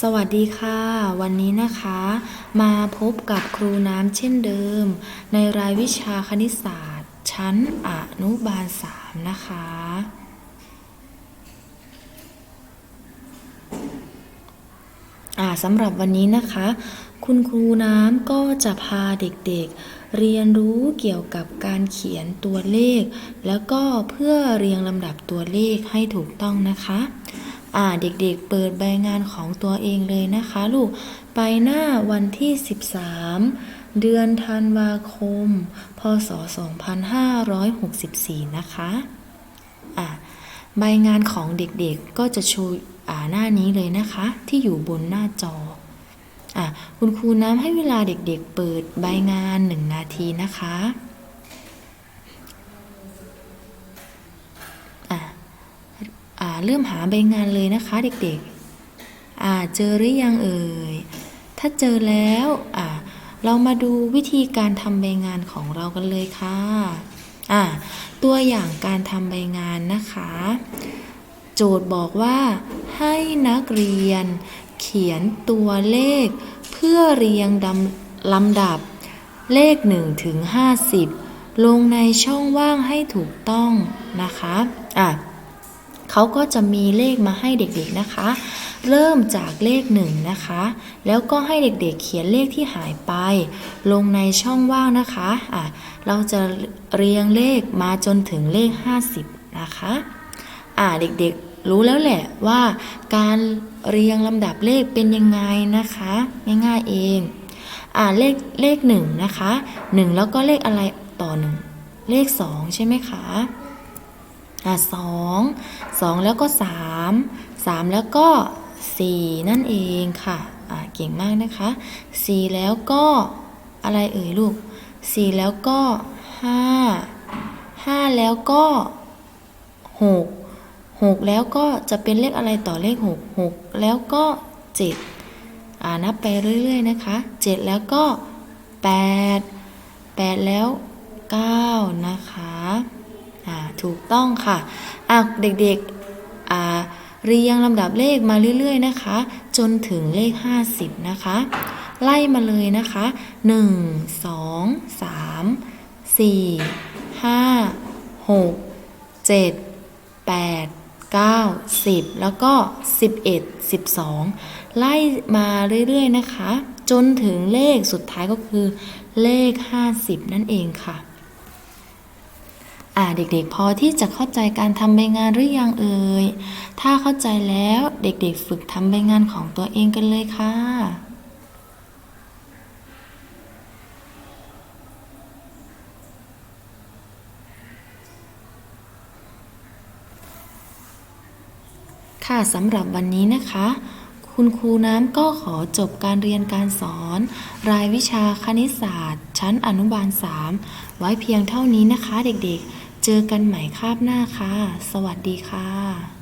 สวัสดีค่ะ วันนี้นะคะ มาพบกับครูน้ำเช่นเดิม ในรายวิชาคณิตศาสตร์ ชั้นอนุบาล 3 นะคะ สำหรับวันนี้นะคะ คุณครูน้ำก็จะพาเด็กๆเรียนรู้เกี่ยวกับการเขียนตัวเลข แล้วก็เพื่อเรียงลำดับตัวเลขให้ถูกต้องนะคะ อ่าเด็กๆเปิดใบงานของตัวเองเลยนะคะ ลูกไปหน้าวันที่ 13 เดือนธันวาคม พศ 2564 นะคะอะใบงานของเด็กๆก็จะโชว์อ่าหน้านี้เลยนะคะ ที่อยู่บนหน้าจออะคุณครูน้ำให้เวลาเด็กๆเปิดใบงาน 1 นาทีนะคะอ่า เริ่มหาใบงานเลยนะคะเด็กๆ อ่าเจอหรือยังเอ่ย ถ้าเจอแล้วอ่าเรามาดูวิธีการทำใบงานของเรากันเลยค่ะอ่าตัวอย่างการทำใบงานนะคะ โจทย์บอกว่า ให้นักเรียนเขียนตัวเลข เพื่อเรียงลำดับเลข1ถึง50 ลงในช่องว่างให้ถูกต้องนะคะ อะ เขาก็จะมีเลขมาให้เด็กๆนะคะ เริ่มจากเลขหนึ่งนะคะ แล้วก็ให้เด็กๆเขียนเลขที่หายไป ลงในช่องว่างนะคะอะเราจะเรียงเลขมาจนถึงเลข 50 นะคะอะเด็กๆรู้แล้วแหละว่าการเรียงลำดับเลขเป็นยังไงนะคะ ง่ายๆเองอะเลขเลขหนึ่งนะคะหนึ่งแล้วก็เลขอะไรต่อหนึ่งเลขสองใช่ไหมคะ อะสองสองแล้วก็สามสามแล้วก็สี่นั่นเองค่ะอะเก่งมากนะคะสี่แล้วก็อะไรเอ่ยลูกสี่แล้วก็ห้าห้าแล้วก็หกหกแล้วก็จะเป็นเลขอะไรต่อเลขหกหกแล้วก็เจ็ดอ่านับไปเรื่อย ๆ นะคะเจ็ดแล้วก็แปดแปดแล้วเก้านะคะ ถูกต้องค่ะอะเด็กๆอ่าเรียงลำดับเลขมาเรื่อยๆนะคะ จนถึงเลข 50 นะคะ ไล่มาเลยนะคะ 1 2 3 4 5 6 7 8 9 10 แล้วก็ 11 12 ไล่มาเรื่อยๆนะคะ จนถึงเลขสุดท้ายก็คือเลข 50 นั่นเองค่ะ อ่าเด็กๆ พอที่จะเข้าใจการทำใบงานหรือยังเอ่ย ถ้าเข้าใจแล้วเด็กๆ ฝึกทำใบงานของตัวเองกันเลยค่ะค่ะสำหรับวันนี้นะคะ คุณครูน้ำก็ขอจบการเรียนการสอน รายวิชาคณิตศาสตร์ ชั้นอนุบาล 3 ไว้เพียงเท่านี้นะคะเด็กๆ เจอกันใหม่คาบหน้าค่ะ สวัสดีค่ะ